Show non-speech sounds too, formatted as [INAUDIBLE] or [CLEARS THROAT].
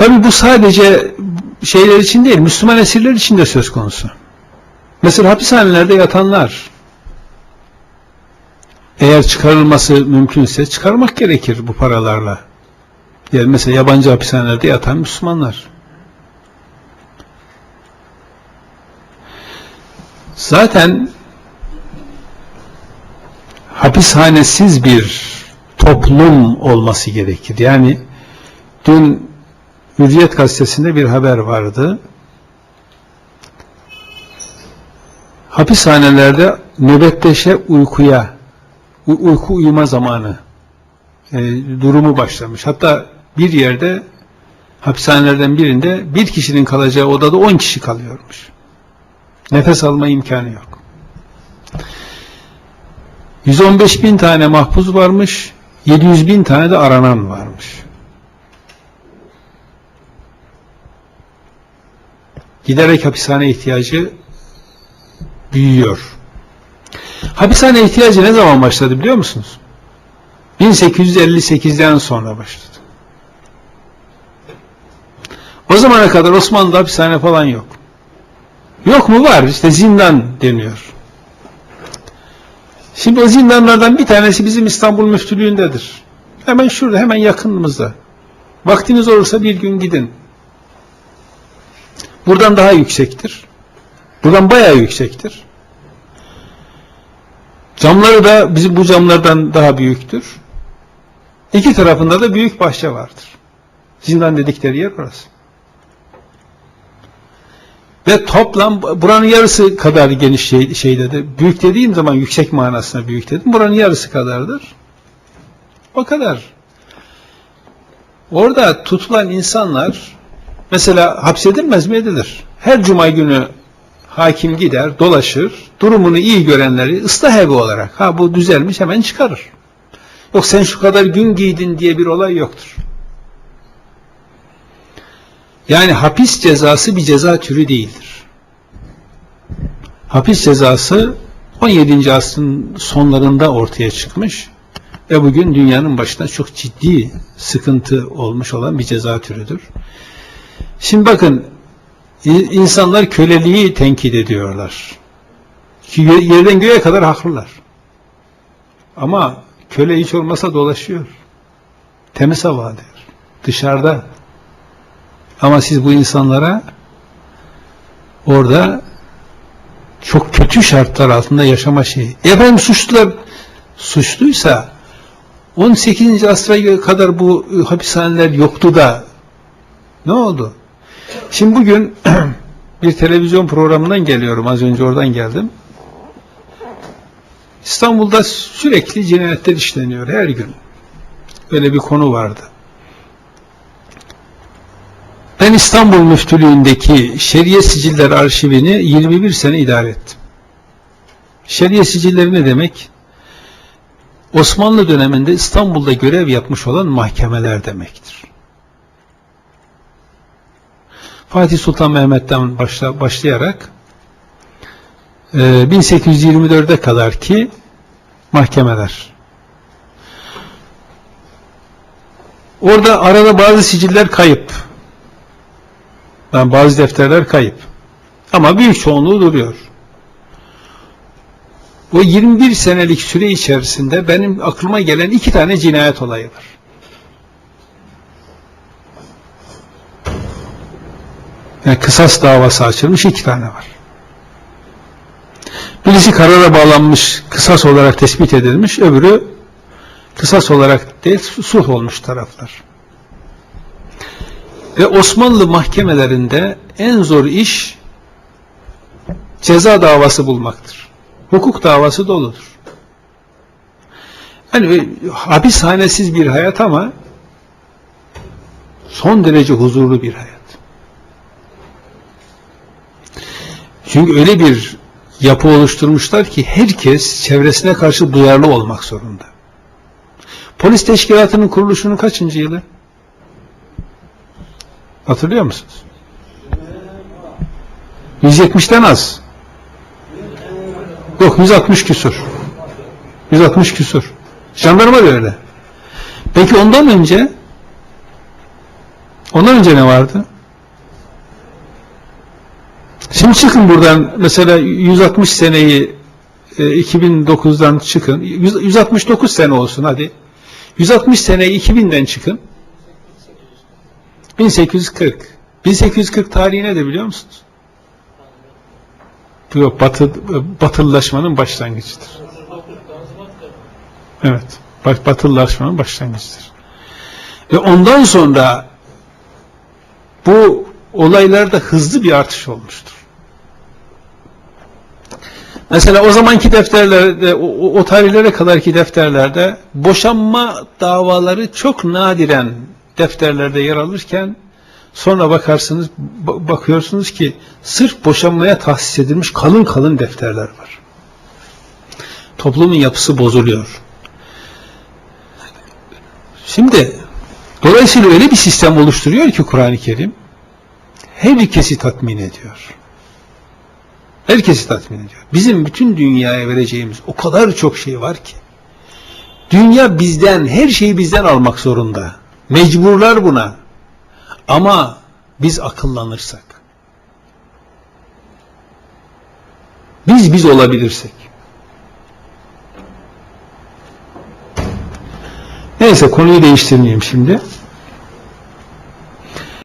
Tabi bu sadece şeyler için değil, Müslüman esirler için de söz konusu. Mesela hapishanelerde yatanlar eğer çıkarılması mümkünse çıkarmak gerekir bu paralarla. Yani mesela yabancı hapishanelerde yatan Müslümanlar. Zaten hapishanesiz bir toplum olması gerekir. Yani dün Hürriyet gazetesinde bir haber vardı. Hapishanelerde nöbetleşe uykuya, uyku uyuma zamanı e, durumu başlamış. Hatta bir yerde hapishanelerden birinde bir kişinin kalacağı odada 10 kişi kalıyormuş. Nefes alma imkanı yok. 115 bin tane mahpus varmış, 700 bin tane de aranan varmış. Giderek hapishane ihtiyacı büyüyor. Hapishane ihtiyacı ne zaman başladı biliyor musunuz? 1858'den sonra başladı. O zamana kadar Osmanlı'da hapishane falan yok. Yok mu var işte zindan deniyor. Şimdi o zindanlardan bir tanesi bizim İstanbul Müftülüğündedir. Hemen şurada, hemen yakınımızda. Vaktiniz olursa bir gün gidin. Buradan daha yüksektir. Buradan bayağı yüksektir. Camları da bizim bu camlardan daha büyüktür. İki tarafında da büyük bahçe vardır. Zindan dedikleri yer burası. Ve toplam buranın yarısı kadar geniş şey, şeydedir. Büyük dediğim zaman yüksek manasına büyük dedim. Buranın yarısı kadardır. O kadar. Orada tutulan insanlar mesela hapsedilmez mi edilir? Her cuma günü hakim gider, dolaşır, durumunu iyi görenleri ıslah evi olarak, ha bu düzelmiş hemen çıkarır. Yok sen şu kadar gün giydin diye bir olay yoktur. Yani hapis cezası bir ceza türü değildir. Hapis cezası 17. asrın sonlarında ortaya çıkmış ve bugün dünyanın başına çok ciddi sıkıntı olmuş olan bir ceza türüdür. Şimdi bakın insanlar köleliği tenkit ediyorlar. Ki yerden göğe kadar haklılar. Ama köle hiç olmasa dolaşıyor. Temiz hava alıyor. Dışarıda. Ama siz bu insanlara orada çok kötü şartlar altında yaşama şeyi. Efendim suçlular suçluysa 18. asra kadar bu hapishaneler yoktu da ne oldu? Şimdi bugün [CLEARS THROAT] bir televizyon programından geliyorum. Az önce oradan geldim. İstanbul'da sürekli cinayetler işleniyor her gün. Böyle bir konu vardı. Ben İstanbul Müftülüğü'ndeki Şeriye Siciller Arşivini 21 sene idare ettim. Şeriye Sicilleri ne demek? Osmanlı döneminde İstanbul'da görev yapmış olan mahkemeler demektir. Fatih Sultan Mehmet'ten başla, başlayarak e, 1824'e kadar ki mahkemeler. Orada arada bazı siciller kayıp. Yani bazı defterler kayıp. Ama büyük çoğunluğu duruyor. O 21 senelik süre içerisinde benim aklıma gelen iki tane cinayet olayı var. Yani kısas davası açılmış iki tane var. Birisi karara bağlanmış, kısas olarak tespit edilmiş, öbürü kısas olarak değil, sulh olmuş taraflar. Ve Osmanlı mahkemelerinde en zor iş ceza davası bulmaktır. Hukuk davası doludur. Yani hapishanesiz bir hayat ama son derece huzurlu bir hayat. Çünkü öyle bir yapı oluşturmuşlar ki herkes çevresine karşı duyarlı olmak zorunda. Polis teşkilatının kuruluşunun kaçıncı yılı? Hatırlıyor musunuz? 170'ten az. Yok 160 küsur. 160 küsur. Jandarma da öyle. Peki ondan önce Ondan önce ne vardı? Şimdi çıkın buradan mesela 160 seneyi e, 2009'dan çıkın. 100 169 sene olsun hadi. 160 seneyi 2000'den çıkın. 1840. 1840 tarihi ne de biliyor musunuz? Yok, batı, batılılaşmanın başlangıcıdır. Evet, bat- batılılaşmanın başlangıcıdır. Ve ondan sonra bu olaylarda hızlı bir artış olmuştur. Mesela o zamanki defterlerde, o, o- tarihlere kadarki defterlerde boşanma davaları çok nadiren defterlerde yer alırken sonra bakarsınız, ba- bakıyorsunuz ki sırf boşanmaya tahsis edilmiş kalın kalın defterler var. Toplumun yapısı bozuluyor. Şimdi dolayısıyla öyle bir sistem oluşturuyor ki Kur'an-ı Kerim herkesi tatmin ediyor. Herkesi tatmin ediyor. Bizim bütün dünyaya vereceğimiz o kadar çok şey var ki. Dünya bizden, her şeyi bizden almak zorunda. Mecburlar buna. Ama biz akıllanırsak, biz biz olabilirsek, neyse konuyu değiştirmeyeyim şimdi.